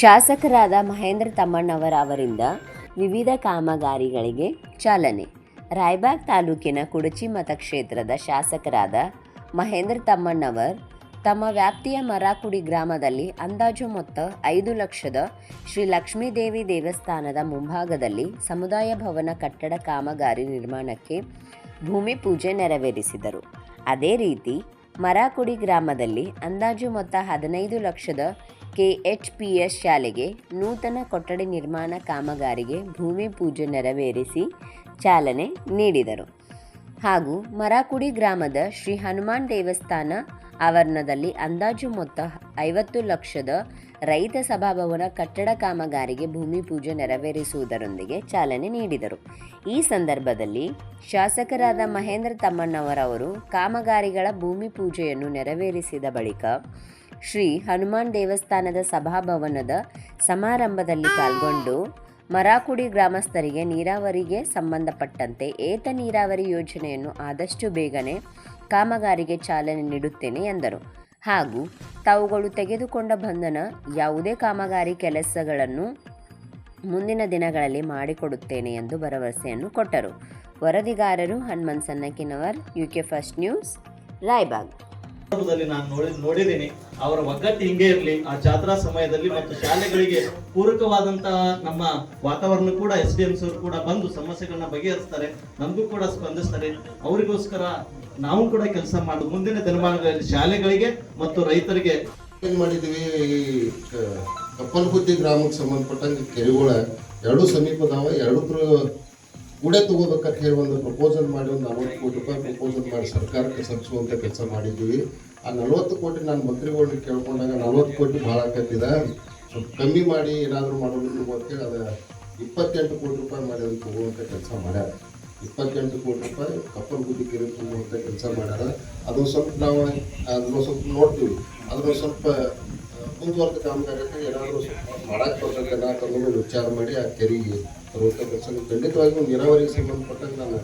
ಶಾಸಕರಾದ ಮಹೇಂದ್ರ ತಮ್ಮಣ್ಣವರ ಅವರಿಂದ ವಿವಿಧ ಕಾಮಗಾರಿಗಳಿಗೆ ಚಾಲನೆ. ರಾಯಬಾಗ್ ತಾಲೂಕಿನ ಕುಡಚಿ ಮತಕ್ಷೇತ್ರದ ಶಾಸಕರಾದ ಮಹೇಂದ್ರ ತಮ್ಮಣ್ಣವರ್ ತಮ್ಮ ವ್ಯಾಪ್ತಿಯ ಮರಾಕುಡಿ ಗ್ರಾಮದಲ್ಲಿ ಅಂದಾಜು ಮೊತ್ತ ಐದು ಲಕ್ಷದ ಶ್ರೀ ಲಕ್ಷ್ಮೀದೇವಿ ದೇವಸ್ಥಾನದ ಮುಂಭಾಗದಲ್ಲಿ ಸಮುದಾಯ ಭವನ ಕಟ್ಟಡ ಕಾಮಗಾರಿ ನಿರ್ಮಾಣಕ್ಕೆ ಭೂಮಿ ಪೂಜೆ ನೆರವೇರಿಸಿದರು. ಅದೇ ರೀತಿ ಮರಾಕುಡಿ ಗ್ರಾಮದಲ್ಲಿ ಅಂದಾಜು ಮೊತ್ತ ಹದಿನೈದು ಲಕ್ಷದ ಕೆಎಚ್ಪಿಎಸ್ ಶಾಲೆಗೆ ನೂತನ ಕೊಠಡಿ ನಿರ್ಮಾಣ ಕಾಮಗಾರಿಗೆ ಭೂಮಿ ಪೂಜೆ ನೆರವೇರಿಸಿ ಚಾಲನೆ ನೀಡಿದರು. ಹಾಗೂ ಮರಾಕುಡಿ ಗ್ರಾಮದ ಶ್ರೀ ಹನುಮಾನ್ ದೇವಸ್ಥಾನ ಆವರಣದಲ್ಲಿ ಅಂದಾಜು ಮೊತ್ತ ಐವತ್ತು ಲಕ್ಷದ ರೈತ ಸಭಾಭವನ ಕಟ್ಟಡ ಕಾಮಗಾರಿಗೆ ಭೂಮಿ ಪೂಜೆ ನೆರವೇರಿಸುವುದರೊಂದಿಗೆ ಚಾಲನೆ ನೀಡಿದರು. ಈ ಸಂದರ್ಭದಲ್ಲಿ ಶಾಸಕರಾದ ಮಹೇಂದ್ರ ತಮ್ಮಣ್ಣವರವರು ಕಾಮಗಾರಿಗಳ ಭೂಮಿ ಪೂಜೆಯನ್ನು ನೆರವೇರಿಸಿದ ಬಳಿಕ ಶ್ರೀ ಹನುಮಾನ್ ದೇವಸ್ಥಾನದ ಸಭಾಭವನದ ಸಮಾರಂಭದಲ್ಲಿ ಪಾಲ್ಗೊಂಡು ಮರಾಕುಡಿ ಗ್ರಾಮಸ್ಥರಿಗೆ ನೀರಾವರಿಗೆ ಸಂಬಂಧಪಟ್ಟಂತೆ ಏತ ನೀರಾವರಿ ಯೋಜನೆಯನ್ನು ಆದಷ್ಟು ಬೇಗನೆ ಕಾಮಗಾರಿಗೆ ಚಾಲನೆ ನೀಡುತ್ತೇನೆ ಎಂದರು. ಹಾಗೂ ತಾವುಗಳು ತೆಗೆದುಕೊಂಡ ಬಂಧನ ಯಾವುದೇ ಕಾಮಗಾರಿ ಕೆಲಸಗಳನ್ನು ಮುಂದಿನ ದಿನಗಳಲ್ಲಿ ಮಾಡಿಕೊಡುತ್ತೇನೆ ಎಂದು ಭರವಸೆಯನ್ನು ಕೊಟ್ಟರು. ವರದಿಗಾರರು Hanuman Sannakinavar UK first news, Raibag. ನೋಡಿದ್ದೀನಿ. ಅವರ ಒಗ್ಗಟ್ಟು ಹಿಂಗೆ ಇರಲಿ, ಆ ಜಾತ್ರಾ ಸಮಯದಲ್ಲಿ ಮತ್ತು ಶಾಲೆಗಳಿಗೆ ಪೂರಕವಾದಂತಹ ನಮ್ಮ ವಾತಾವರಣ ಕೂಡ ಎಸ್ ಡಿ ಕೂಡ ಬಂದು ಸಮಸ್ಯೆಗಳನ್ನ ಬಗೆಹರಿಸ್ತಾರೆ, ನಮಗೂ ಕೂಡ ಸ್ಪಂದಿಸ್ತಾರೆ. ಅವರಿಗೋಸ್ಕರ ನಾವು ಕೂಡ ಕೆಲಸ ಮಾಡುದು ಮುಂದಿನ ದಿನಮಾನಗಳಲ್ಲಿ ಶಾಲೆಗಳಿಗೆ ಮತ್ತು ರೈತರಿಗೆ. ಏನ್ ಮಾಡಿದೀವಿ, ಈ ಕ- ಗ್ರಾಮಕ್ಕೆ ಸಂಬಂಧಪಟ್ಟಂಗೆ ಕೆರೆಗಳ ಎರಡು ಸಮೀಪದಾವ, ಎರಡು ಕೂಡೆ ತಗೋಬೇಕಂತ ಹೇಳಿ ಒಂದು ಪ್ರಪೋಸಲ್ ಮಾಡಿ, ಒಂದು ನಲವತ್ತು ಕೋಟಿ ರೂಪಾಯಿ ಪ್ರಪೋಸಲ್ ಮಾಡಿ ಸರ್ಕಾರಕ್ಕೆ ಸಲ್ಲಿಸುವಂಥ ಕೆಲಸ ಮಾಡಿದ್ದೀವಿ. ಆ ನಲವತ್ತು ಕೋಟಿ ನಾನು ಮಂತ್ರಿಗಳನ್ನ ಕೇಳ್ಕೊಂಡಾಗ ನಲವತ್ತು ಕೋಟಿ ಭಾಳ ಆಕತ್ತಿದ ಸ್ವಲ್ಪ ಕಮ್ಮಿ ಮಾಡಿ ಏನಾದರೂ ಮಾಡೋದು ಅಂತೇಳಿ ಅದು ಇಪ್ಪತ್ತೆಂಟು ಕೋಟಿ ರೂಪಾಯಿ ಮಾಡಿ ಅದನ್ನು ತಗೋವಂಥ ಕೆಲಸ ಮಾಡ್ಯಾರ. ಇಪ್ಪತ್ತೆಂಟು ಕೋಟಿ ರೂಪಾಯಿ ಕಪ್ಪಲ್ ಗುದ್ದಿ ಕೆರೆ ತುಂಬುವಂಥ ಕೆಲಸ ಮಾಡ್ಯಾರ. ಅದು ಸ್ವಲ್ಪ ನಾವು, ಅದನ್ನು ಸ್ವಲ್ಪ ನೋಡ್ತೀವಿ. ಅದನ್ನು ಸ್ವಲ್ಪ, ಮುಂದುವರೆದ ಕಾಮಗಾರಿ ಏನಾದರೂ ಸ್ವಲ್ಪ ಮಾಡಕ್ಕೆ ಬರ್ತದೆ ಅನ್ನೋದು ಅನ್ನೋದು ವಿಚಾರ ಮಾಡಿ ಆ ಕೆರೆಗೆ ಕೆಲಸ ಖಂಡಿತವಾಗಿಯೂ ನೀರಾವರಿಗೆ ಸಂಬಂಧಪಟ್ಟಂಗೆ ನಾನು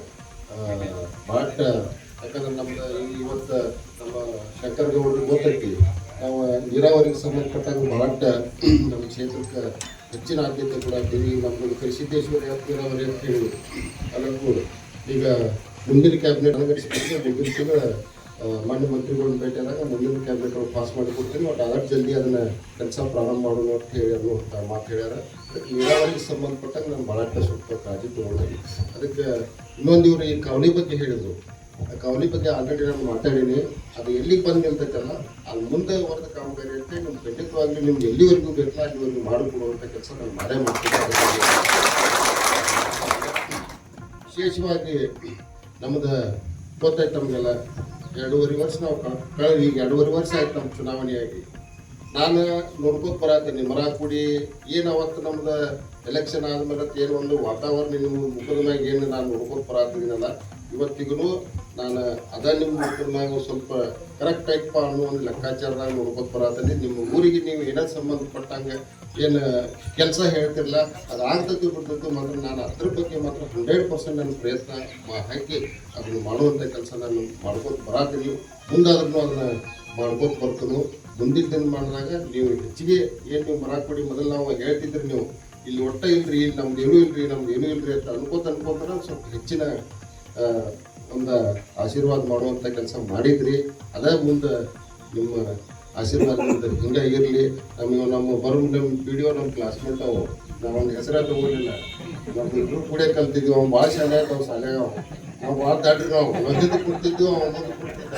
ಭಾಳ ಯಾಕಂದ್ರೆ ನಮ್ದು ಇವತ್ತು ನಮ್ಮ ಶಂಕರ್ ಗೌಡ್ರಿಗೆ ಗೊತ್ತೈತಿ. ನಾವು ನೀರಾವರಿಗೆ ಸಂಬಂಧಪಟ್ಟಂಗೆ ಭಾಳ ನಮ್ಮ ಕ್ಷೇತ್ರಕ್ಕೆ ಹೆಚ್ಚಿನ ಆದ್ಯತೆ ಕೂಡ ಹಾಕ್ತೀವಿ ನಮ್ಮದು ಯಾವ ನೀರಾವರಿ ಅಂತ ಹೇಳಿ. ಅದಕ್ಕೂ ಈಗ ಮುಂದಿನ ಕ್ಯಾಬಿನೆಟ್ ಮುಂದಿನ ತಿಂಗಳ ಮಾನ್ಯ ಮಂತ್ರಿಗಳನ್ನ ಭೇಟಿಯಾದಾಗ ಮುಂದಿನ ಕ್ಯಾಬಿನೆಟ್ ಅವ್ರು ಪಾಸ್ ಮಾಡಿ ಕೊಡ್ತೀನಿ. ಬಟ್ ಆದಷ್ಟು ಜಲ್ದಿ ಅದನ್ನ ಕೆಲಸ ಪ್ರಾರಂಭ ಮಾಡೋಣ ಅಂತ ಹೇಳಿ ಅಂತ ಮಾತು ಹೇಳ್ಯಾರ. ನೀರಾವರಿಗೆ ಸಂಬಂಧಪಟ್ಟಂಗೆ ನಾನು ಭಾಳಷ್ಟು ಸ್ವಲ್ಪ ಕಾಳಜಿ ತಗೊಂಡಿ ಅದಕ್ಕೆ ಇನ್ನೊಂದು ಇವರು ಈ ಕವಲಿ ಬಗ್ಗೆ ಹೇಳಿದ್ರು. ಆ ಕವಲಿ ಬಗ್ಗೆ ಆಲ್ರೆಡಿ ನಾನು ಮಾತಾಡೀನಿ. ಅದು ಎಲ್ಲಿಗೆ ಬಂದು ನಿಲ್ತೈತಲ್ಲ ಅಲ್ಲಿ ಮುಂದೆ ಹೊರದ ಕಾಮಗಾರಿ ಅಂತ ನಮ್ಮ ಖಂಡಿತವಾಗ್ಲೂ ನಿಮ್ಗೆ ಎಲ್ಲಿವರೆಗೂ ಬೇಕಲ್ಲ ಅಲ್ಲಿವರೆಗೂ ಮಾಡಿಕೊಡುವಂಥ ಕೆಲಸ ನಾನು ಮಾಡೇ ಮಾಡ್ತೀನಿ. ವಿಶೇಷವಾಗಿ ನಮ್ಮದು ಗೊತ್ತಾಯ್ತು ನಮಗೆಲ್ಲ. ಎರಡೂವರೆ ವರ್ಷ ನಾವು ಕಳೆದ ಈಗ ಎರಡೂವರೆ ವರ್ಷ ಆಯ್ತು ನಮ್ಮ ಚುನಾವಣೆಯಾಗಿ. ನಾನು ನೋಡ್ಕೋತ ಮರ ಕೂಡಿ ಏನು ಅವತ್ತು ನಮ್ದು ಎಲೆಕ್ಷನ್ ಆದ್ಮೇಲೆ ಏನು ಒಂದು ವಾತಾವರಣ ನಿಮ್ಮ ಮುಖದ ಮ್ಯಾಗ ಏನು ನಾನು ನೋಡ್ಕೋತ ಬರಾತಿದ್ದೀನಲ್ಲ ಇವತ್ತಿಗೂ ನಾನು ಅದ ನಿಮ್ಮ ಮುಖದ ಮ್ಯಾಗ ಸ್ವಲ್ಪ ಕರೆಕ್ಟ್ ಟೈಪ್ ಅನ್ನೋ ಒಂದು ಲೆಕ್ಕಾಚಾರದಾಗ ನೋಡ್ಕೋತ ಬರತ್ತೀನಿ ನಿಮ್ಮ ಊರಿಗೆ ನೀವು ಏನೋ ಸಂಬಂಧಪಟ್ಟಂಗೆ ಏನು, ಕೆಲಸ ಹೇಳ್ತಿರಲ್ಲ ಅದು ಆಗ್ತೈತಿ ಮಾತ್ರ ನಾನು ಅದ್ರ ಬಗ್ಗೆ ಮಾತ್ರ ಹಂಡ್ರೆಡ್ ಪರ್ಸೆಂಟ್ ನನ್ನ ಪ್ರಯತ್ನ ಹಾಕಿ ಅದನ್ನು ಮಾಡುವಂಥ ಕೆಲಸ ನಾನು ಮಾಡ್ಕೋತ ಬರಾತೀನಿ ಮುಂದಾದ್ರೂ ಅದನ್ನು ಮಾಡ್ಕೋತ ಬರ್ತೀನಿ. ಮುಂದಿನ ದಿನ ಮಾಡಿದಾಗ ನೀವು ಹೆಚ್ಚಿಗೆ ಏನು ನೀವು ಮರ ಕೊಡಿ, ಮೊದಲು ನಾವು ಹೇಳ್ತಿದ್ರಿ ನೀವು. ಇಲ್ಲಿ ಒಟ್ಟ ಇಲ್ಲರಿ ಇಲ್ಲಿ ನಮ್ದು ಏನೂ ಇಲ್ರಿ, ನಮ್ದು ಏನೂ ಇಲ್ಲರಿ ಅಂತ ಅನ್ಕೋತ ಅನ್ಕೋತಾರ ಸ್ವಲ್ಪ ಹೆಚ್ಚಿನ ಒಂದು ಆಶೀರ್ವಾದ ಮಾಡುವಂಥ ಕೆಲಸ ಮಾಡಿದ್ರಿ. ಅದೇ ಮುಂದೆ ನಿಮ್ಮ ಆಶೀರ್ವಾದ ಮುಂದೆ ಹಿಂಗೆ ಇರಲಿ ನಮ್ಮ ನಮ್ಮ ಬರೋ ನಮ್ಮ ವಿಡಿಯೋ ನಮ್ಮ ಕ್ಲಾಸ್ಮೇಟ್ ಅವು. ನಾವು ಅವ್ನ ಹೆಸರ ತಗೋಲಿಲ್ಲ ನಮ್ಮ ಇಬ್ಬರು ಕೂಡ ಕಲ್ತಿದ್ವಿ. ಅವ್ನು ಭಾಳ ಶಾಲೆ ಅವ್ನು ಶಾಲೆ ಅವ. ನಾವು ಭಾಳ ದಾಟ್ರಿ ನಾವು. ಒಂದಿದ್ದು ಕೊಡ್ತಿದ್ವಿ, ಅವ್ನು ಮುಂದೆ ಕೊಡ್ತಿದ್ದ.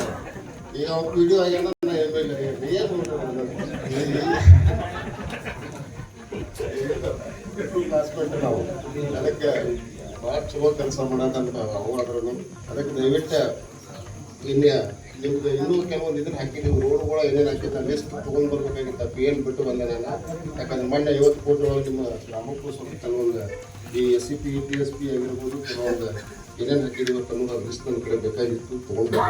ಈಗ ಅವ್ನು ವಿಡಿಯೋ ಆಗ್ಯಾನ ನಾ ನಾನು ಎಲ್ ಏನು ಕ್ಲಾಸ್ಮೇಟ್ ನಾವು ಅದಕ್ಕೆ ಭಾಳ ಚಲೋ ಕೆಲಸ ಮಾಡೋದಂತ ಅವು ಅದಕ್ಕೆ ದಯವಿಟ್ಟು ಇನ್ನು ನಿಮ್ದು ಇನ್ನೂ ಕೆಲವೊಂದು ಇದನ್ನ ಹಾಕಿದ್ದೀವಿ ರೋಡ್ಗಳು ಏನೇನು ಹಾಕಿದ್ದ ಲಿಸ್ಟ್ ತೊಗೊಂಡು ಬರ್ಬೇಕಾಗಿತ್ತು. ಪಿ ಏನು ಬಿಟ್ಟು ಬಂದೆ ಯಾಕಂದ್ರೆ ಮೊನ್ನೆ ಐವತ್ತು ಕೋಟಿ ಒಳಗೆ ನಿಮ್ಮ ಗ್ರಾಮಕ್ಕೂ ಸ್ವಲ್ಪ ಕೆಲವೊಂದು ಈ S C P P S P ಆಗಿರ್ಬೋದು, ಕೆಲವೊಂದು ಏನೇನು ಹಾಕಿದ್ದೀವಿ ಅನ್ನೋದು ಲಿಸ್ಟ್ ನನ್ನ ಕಡೆ ಬೇಕಾಗಿತ್ತು ತೊಗೊಂಡು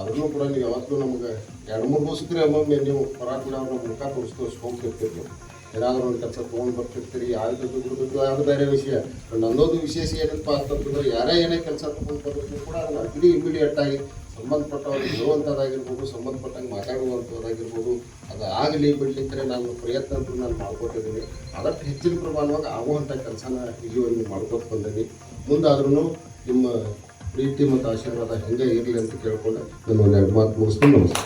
ಅದನ್ನು ಕೂಡ ನೀವು ಯಾವತ್ತೂ ನಮಗೆ ಎರಡು ಮೂರು ದಿವಸಕ್ಕೆ ಒಮ್ಮೊಮ್ಮೆ ನೀವು ಹೊರ ಅವ್ರನ್ನ ಅವ್ರ ಮುಖ ತೋರಿಸ್ತು ಹೋಗ್ತಿರ್ತೀವಿ ಏನಾದರೂ ಒಂದು ಕೆಲಸ ತೊಗೊಂಡು ಬರ್ತಿರ್ತೀರಿ ಯಾರು ದುಡ್ಡು ಅದು ಬೇರೆ ವಿಷಯ. ನನ್ನೊಂದು ವಿಶೇಷ ಏನಪ್ಪ ಅಂತಂತಂದ್ರೆ ಯಾರೇ ಏನೇ ಕೆಲಸ ತೊಗೊಂಡು ಬರಬೇಕು ಕೂಡ ಇಡಿ ಅಗ್ದಿ ಇಮಿಡಿಯೇಟ್ ಆಗಿ ಸಂಬಂಧಪಟ್ಟವ್ರಿಗೆ ಹೇಳುವಂಥದ್ದಾಗಿರ್ಬೋದು ಸಂಬಂಧಪಟ್ಟಂಗೆ ಮಾತಾಡುವಂಥದ್ದಾಗಿರ್ಬೋದು ಅದು ಆಗಲಿ ಬಿಡ್ಲಿಕ್ಕೆ ನಾನು ಪ್ರಯತ್ನ ನಾನು ಮಾಡ್ಕೊಟ್ಟಿದ್ದೀನಿ. ಅದಕ್ಕೆ ಹೆಚ್ಚಿನ ಪ್ರಮಾಣವಾಗಿ ಆಗುವಂಥ ಕೆಲಸನ ಇಲ್ಲಿ ಮಾಡ್ಕೊಟ್ಟು ಬಂದೀನಿ. ಮುಂದಾದ್ರೂ ನಿಮ್ಮ ಪ್ರೀತಿ ಮತ್ತು ಆಶೀರ್ವಾದ ಹೆಂಗೆ ಇರಲಿ ಅಂತ ಕೇಳ್ಕೊಂಡು ನಾನು ಎರಡು ಮಾತು ಮುಗಿಸ್ಕೊಂಡು ನಮಸ್ಕಾರ.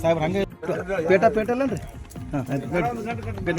ಸಾಹೇಬ್ರ ಹಂಗೆ ಪೇಟ ಪೇಟ ಅಲ್ಲನ್ರಿ ಹಾಂ ಆಯ್ತು ಬೇಡ ಬೇಡ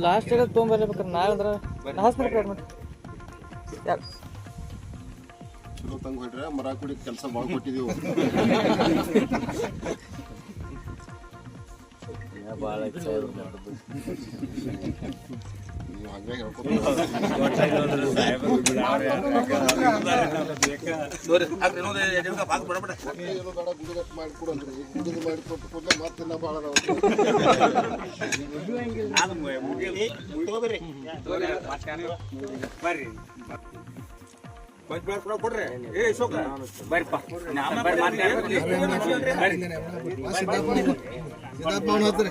ಲಾಸ್ಟ್ ಹೇಳೋದು ತೊಗೊಂಬರ್ಲೇಬೇಕ್ರಿ ನಾಳೆ ಅಂದ್ರೆ ನಾ ಹಾಸ್ಪಿಟಲ್ ಪ್ರೇರ್ ಮಾಡಿ ಯಾಕೆ ಚಲೋ ತಂಗ ಹೊಡ್ರೆ ಮರ ಕುಡಿ ಕೆಲಸ ಮಾಡ್ಕೊಟ್ಟಿದ್ದೀವಿ ನೀವು ಹಂಗೆ ಏನು ಬೇಡ ಗುಡಿಗಟ್ಟು ಅಂದ್ರೆ ಗುಡಿಗೆ ಮಾಡಿಕೊಟ್ಟು ಕೂಡಲೇ ಮತ್ತೆ ನಾ ಭಾಳ ಕಡೆ ಬರ್ರಿ. ಅವ್ರ ಕದೆ